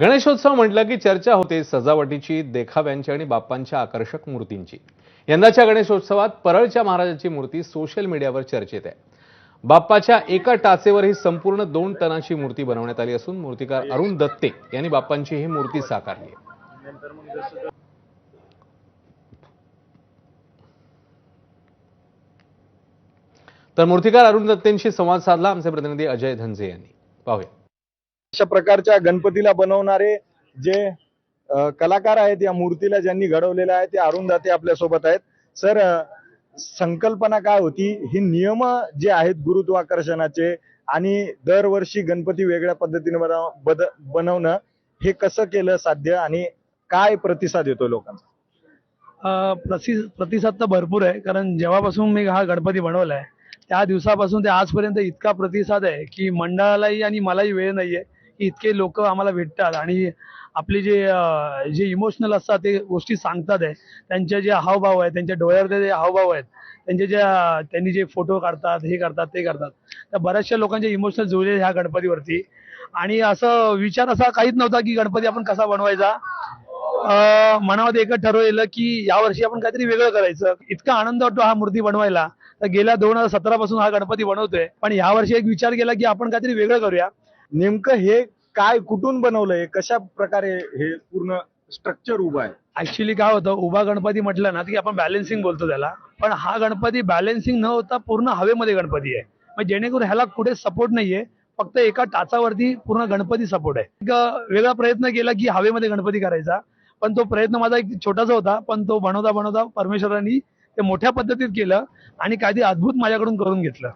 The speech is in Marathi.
गणेशोत्सव म्हटलं की चर्चा होते सजावटीची देखाव्यांची आणि बाप्पांच्या आकर्षक मूर्तींची. यंदाच्या गणेशोत्सवात परळच्या महाराजाची मूर्ती सोशल मीडियावर चर्चेत आहे. बाप्पाच्या एका टाचेवर ही संपूर्ण दोन टनाची मूर्ती बनवण्यात आली असून मूर्तिकार अरुण दत्ते यांनी बाप्पांची ही मूर्ती साकारली आहे. तर मूर्तिकार अरुण दत्तेंशी संवाद साधला. आमचे प्रतिनिधी अजय धनजे यांनी. पाहूया. अशा प्रकारच्या गणपतीला बनवणारे जे कलाकार आहेत या मूर्तीला ज्यांनी घडवलेलं आहे ते अरुण दाते आपल्यासोबत आहेत. सर संकल्पना काय होती? ही नियम जे आहेत गुरुत्वाकर्षणाचे आणि दरवर्षी गणपती वेगळ्या पद्धतीने बनव बद बनवणं हे कसं केलं साध्य आणि काय प्रतिसाद येतो लोकांना अ, प्रति प्रतिसाद तर भरपूर आहे कारण जेव्हापासून मी हा गणपती बनवलाय त्या दिवसापासून ते आजपर्यंत इतका प्रतिसाद आहे की मंडळालाही आणि मलाही वेळ नाहीये. की इतके लोक आम्हाला भेटतात आणि आपले जे जे इमोशनल असतात ते गोष्टी सांगतात आहे. त्यांचे जे हावभाव आहेत त्यांच्या डोळ्यावरचे जे हावभाव आहेत त्यांचे जे त्यांनी जे फोटो काढतात हे करतात ते करतात. तर बऱ्याचशा लोकांचे इमोशनल जुळले ह्या गणपतीवरती. आणि असं विचार असा काहीच नव्हता की गणपती आपण कसा बनवायचा. मनामध्ये एकच ठरवलेलं की यावर्षी आपण काहीतरी वेगळं करायचं. इतका आनंद वाटतो हा मूर्ती बनवायला. तर गेल्या दोन हजार सतरा पासून हा गणपती बनवतोय. पण यावर्षी एक विचार केला की आपण काहीतरी वेगळं करूया. नेमकं हे काय कुठून बनवलंय कशा प्रकारे हे पूर्ण स्ट्रक्चर उभं आहे? ऍक्च्युली काय होतं उभा गणपती म्हटलं ना की आपण बॅलेन्सिंग बोलतो त्याला. पण हा गणपती बॅलन्सिंग न होता पूर्ण हवेमध्ये गणपती आहे. मग जेणेकरून ह्याला कुठे सपोर्ट नाहीये फक्त एका टाचावरती पूर्ण गणपती सपोर्ट आहे. एक वेगळा प्रयत्न केला की हवेमध्ये गणपती करायचा. पण तो प्रयत्न माझा एक छोटासा होता पण तो बनवता बनवता परमेश्वरांनी ते मोठ्या पद्धतीत केलं आणि काहीतरी अद्भुत माझ्याकडून करून घेतलं.